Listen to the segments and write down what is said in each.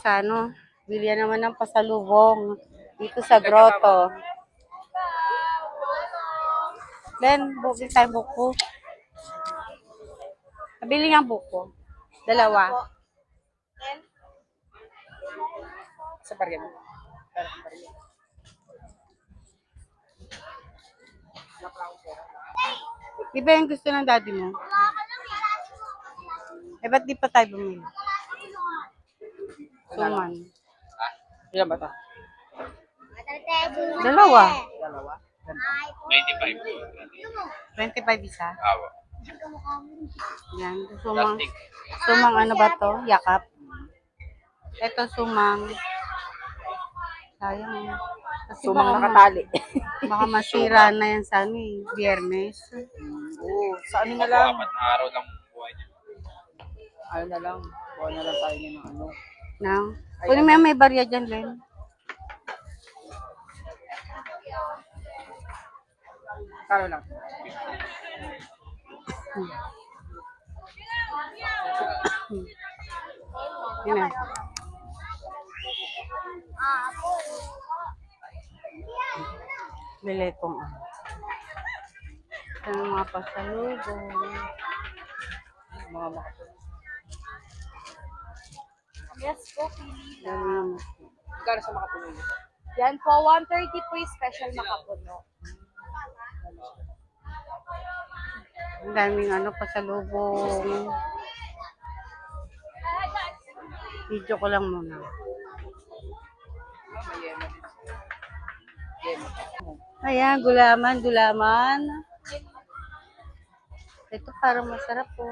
Sa ano, bilyan naman ng pasalubong dito sa grotto. Len, bukit tayo buko. Nabili nga buko. Dalawa. Sa barya. Di ba yung gusto ng daddy mo? Eh, ba't di pa tayo bumili? Suman. Ilan ba ito? Dalawa. Dalawa. 25 isa. Awa. Yan. Sumang, sumang ano ba to? Yakap. Ito sumang. Sayang. eh. Kasi Sumang baka, nakatali. baka masira na yan sa ano eh, biyernes. Oo. Sa ano na lang? Apat na araw lang buhay niya. Ano na lang? Buwan na lang tayo niya ng ano. Now, kunin mo may barya dyan, Len. Kano lang? Yun na. Bili kong ano. Ito yung mga pasalubong. Mga makapag. Yes po, pili Yan yung Kano sa makapuloy? Yan po, 130 po yung special makapuno. Ang daming ano pasalubong. Video ko lang muna. Ayan, gulaman, gulaman. Ito parang masarap po.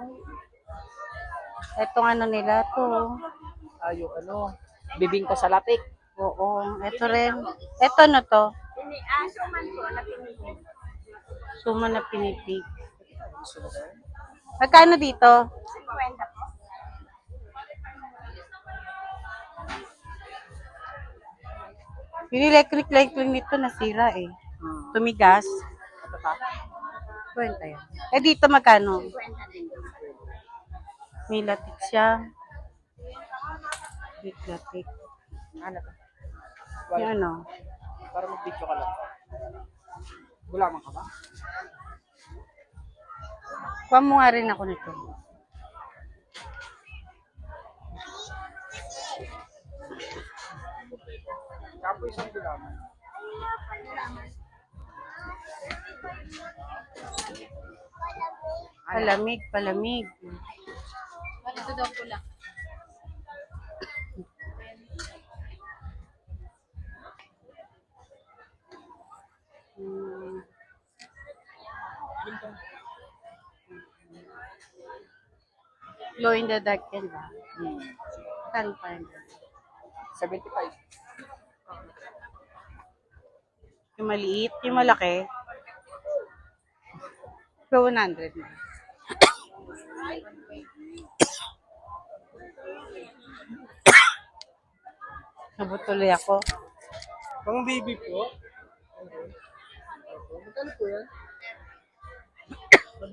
Itong ano nila to. Ayo, ano? Bibingka sa latik. Oo, ito rin. Ito na to. Ah, suman po, na pinili. Suma na pinitik. Magkano dito? 50 po. Yung electric light lang nito nasira eh. Hmm. Tumigas. Ito ta? Kwenta yan. Eh dito magkano? 50 din. May latik siya. Big latik. Ano to? Yung ano? Para mag-video ka lang. Gulaman ka ba? Kuha mo nga rin ako nito. Kapo isang gulaman. Palamig, palamig. Ito daw po Glow in the dark yan ba? Hmm. Saan pa yan? 75. Yung maliit, yung malaki. So, 100 na. Nabutuloy ako. Pang baby po? Magkano po yan? Po.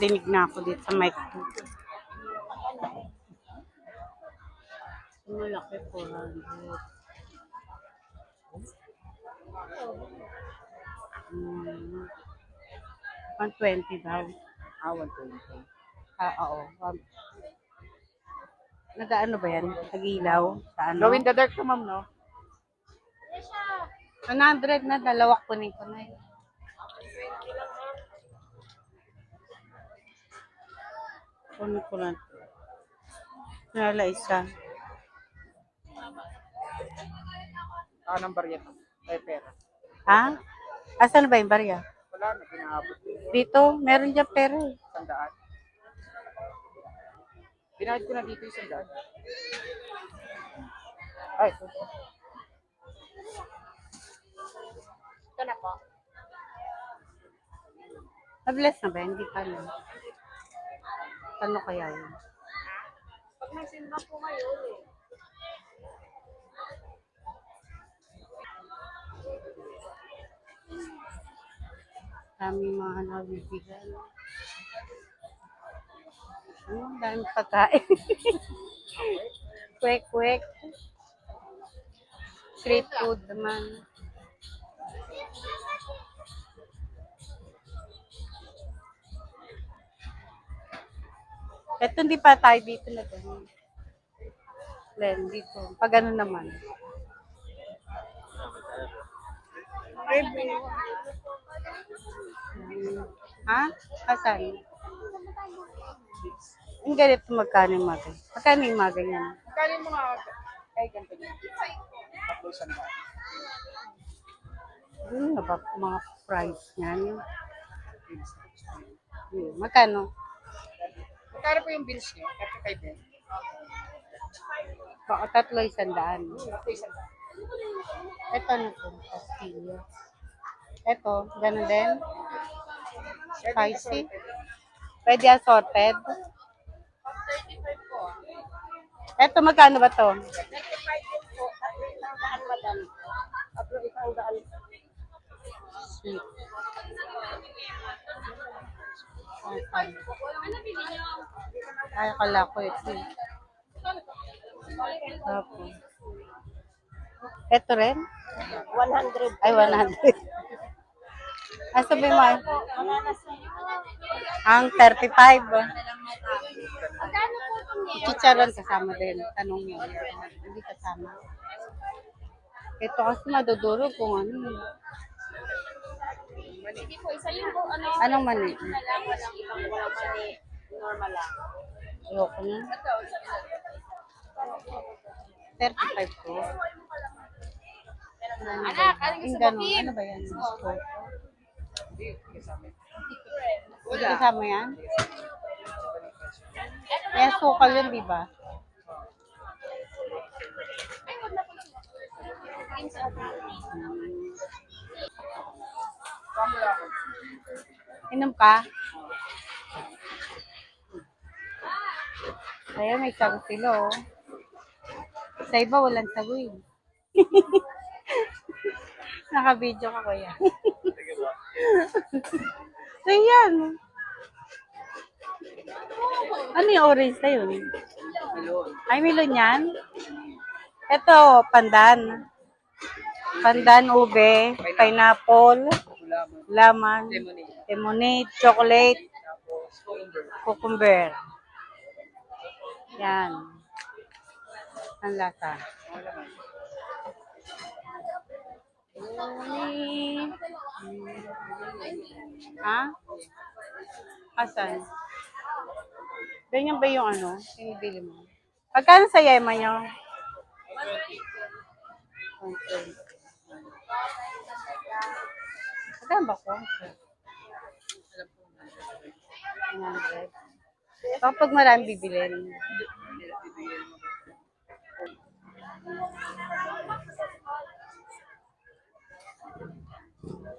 Dinig na ako dito sa mic ko. Malaki 400. Hmm. 120 daw. Ah, 120. Ah, oo. Um, Nag-ano ba yan? Nag-ilaw? Sa ano? Glow in the dark to, ma'am, no? 100 na, dalawa kunin ko na yun. Kunin ko na. to. Nala isa. Ah, ng barya to. Ay, pera. Ha? Asan ba yung barya? Wala na, pinaabot. Dito, meron dyan pera eh. Sandaan. Pinahid ko na dito yung sandaan. Ay, ito. Ito na po. Na-bless na ba? Hindi pa na. Ano kaya yun? Pag may simba po kayo, eh. Dami mga nabibigyan. Ano, dami pagkain. Quick, quick. Street food naman. Ito hindi pa tayo dito na ganun. Len, dito. Pag ano naman. Hmm. Ha? Asan? Ang ganito magkano yung mga ganyan? Magkano yung mga ganyan? Magkano yung mga, ay, ganito niya. Tatlo sandaan. Ano na ba mga price niyan? Magkano? Magkano po yung bills niyo? 35 din. Baka tatlo isang daan. Ito na po, Castillo. Ito, ganun din. Spicy. Pwede assorted. Ito, magkano ba to? Sweet. Ay, akala ko ito. eh. Tapos. Ito rin? 100. Ay, 100. Ang sabi mo, ay- ang 35. Chicharon kasama din. Tanong mo. Hindi kasama. Ito kasi maduduro kung ano. Hindi po, isa yung po, ano, Anong mani? na lang, walang ibang walang mani. Normal lang. Ayoko na. 35 ko. Anak, ano gusto mo, Kim? ano ba yan? Gusto. Hindi, kasama. Hindi kasama yan? May sukal yun, di ba? Inom ka? Kaya may sago sila, oh. Sa iba, walang sago, eh. Naka-video ka, kuya. Ayan. Ano yung orange na yun? Melon. Ay, milon yan? Ito, pandan. Pandan, ube, pineapple, laman, Lemonade. Lemonade, chocolate, cucumber. Yan. Ang. Uli. Ha? Asan? Ganyan ba yung ano? Pinibili mo? Pagkano sa yema nyo? 120. Magkano ba ko? 100. Kapag marami bibilin.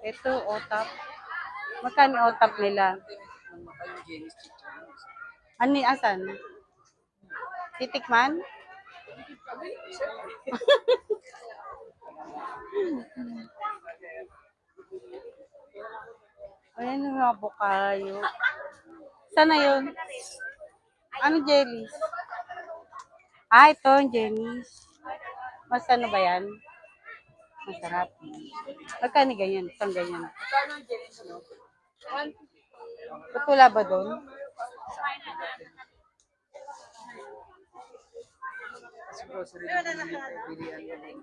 Ito, otap. Magkano otap nila? Ano asan? Titikman? Ayan yung mga bukayo. Sana yun? Ano jelly? Ah, ito yung jelly. Mas ano ba yan? Masarap. Magkano ganyan? Isang ganyan. Tutula ba doon? Kasi grocery na bilihan mo.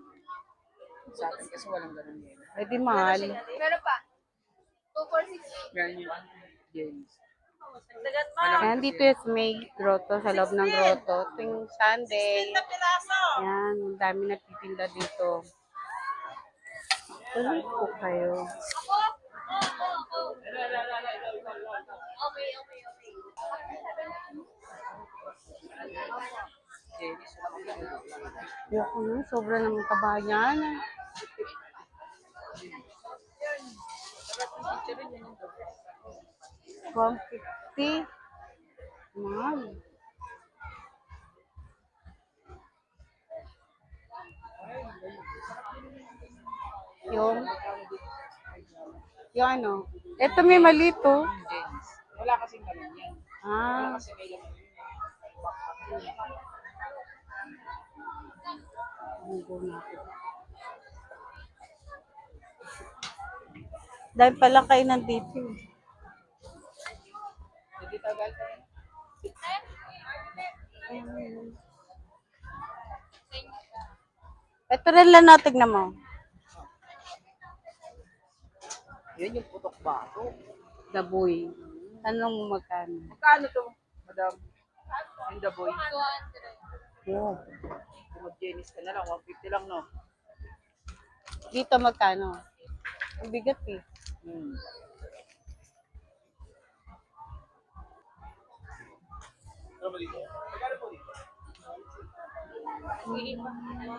Sa atin kasi walang ganun yun. Di mahal. Meron pa. 246. Ganyan yung. Ayan, dito sa may grotto, sa loob ng grotto. Tuwing Sunday. Ayan, ang dami nagtitinda dito. Tuloy po kayo. Okay, okay, okay. Ayoko na, sobra naman taba yan. Mahal. Yung, yung ano, eto may malito. Wala kasing ganun yan. Ah, Kasi may natin. Dahil palang kainan dito. eh. Hindi tagal ka rin. Rin lang natin tignan mo. Yan yung putok bato. Daboy. Tanong mo magkano. Magkano to, madam? Yung the boy. Oh. Kung mag-Jenny's ka na lang, 150 lang, no? Dito magkano? Ang bigat eh. Hmm. 我给你们喊个